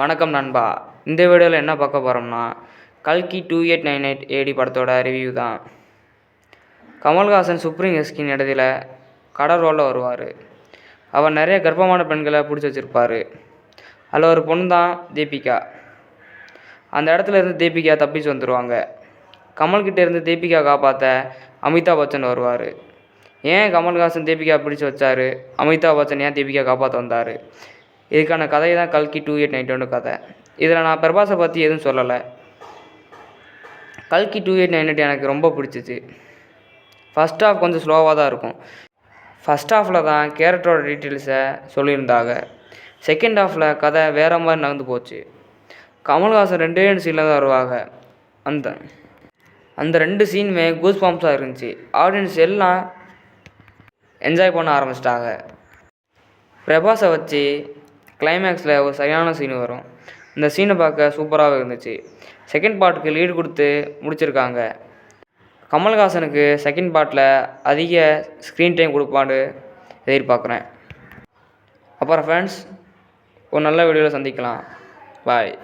வணக்கம் நண்பா. இந்த வீடியோவில் என்ன பார்க்க போகிறோம்னா கல்கி two eight nine eight AD படத்தோட ரிவ்யூ தான். கமல்ஹாசன் சுப்ரீம் எஸ்கின் இடத்துல கடல் ரோலில் வருவார். அவர் நிறைய கர்ப்பமான பெண்களை பிடிச்சி வச்சுருப்பார். அதில் ஒரு பொண்ணு தான் தீபிகா. அந்த இடத்துல இருந்து தீபிகா தப்பிச்சு வந்துடுவாங்க கமல்கிட்ட இருந்து தீபிகா காப்பாற்ற அமிதாப் பச்சன் வருவார். ஏன் கமல்ஹாசன் தீபிகா பிடிச்சி வச்சார்? அமிதாப் பச்சன் ஏன் தீபிகா காப்பாற்ற வந்தார்? இதுக்கான கதை தான் கல்கி டூ எயிட் நைன்டி ஒன்று கதை. இதில் நான் பிரபாஸை பற்றி எதுவும் சொல்லலை. கல்கி டூ எயிட் நைன் எயிட் எனக்கு ரொம்ப பிடிச்சிச்சு. ஃபஸ்ட் ஹாஃப் கொஞ்சம் ஸ்லோவாக தான் இருக்கும். ஃபஸ்ட் ஆஃபில் தான் கேரக்டரோட டீட்டெயில்ஸை சொல்லியிருந்தாங்க. செகண்ட் ஆஃபில் கதை வேறு மாதிரி நடந்து போச்சு. கமல்ஹாசன் ரெண்டே ரெண்டு சீனில் தான் வருவாங்க. அந்த அந்த ரெண்டு சீனுமே கூஸ் பாம்ஸாக இருந்துச்சு. ஆடியன்ஸ் எல்லாம் என்ஜாய் பண்ண ஆரம்பிச்சிட்டாங்க. பிரபாஸை வச்சு கிளைமேக்ஸில் ஒரு சரியான சீன் வரும். இந்த சீனை பார்க்க சூப்பராகவே இருந்துச்சு. செகண்ட் பார்ட்டுக்கு லீடு கொடுத்து முடிச்சிருக்காங்க. கமல்ஹாசனுக்கு செகண்ட் பார்ட்டில் அதிக ஸ்க்ரீன் டைம் கொடுப்பான்னு எதிர்பார்க்குறேன். அப்புறம் ஃப்ரெண்ட்ஸ் ஒரு நல்ல வீடியோவில் சந்திக்கலாம். பாய்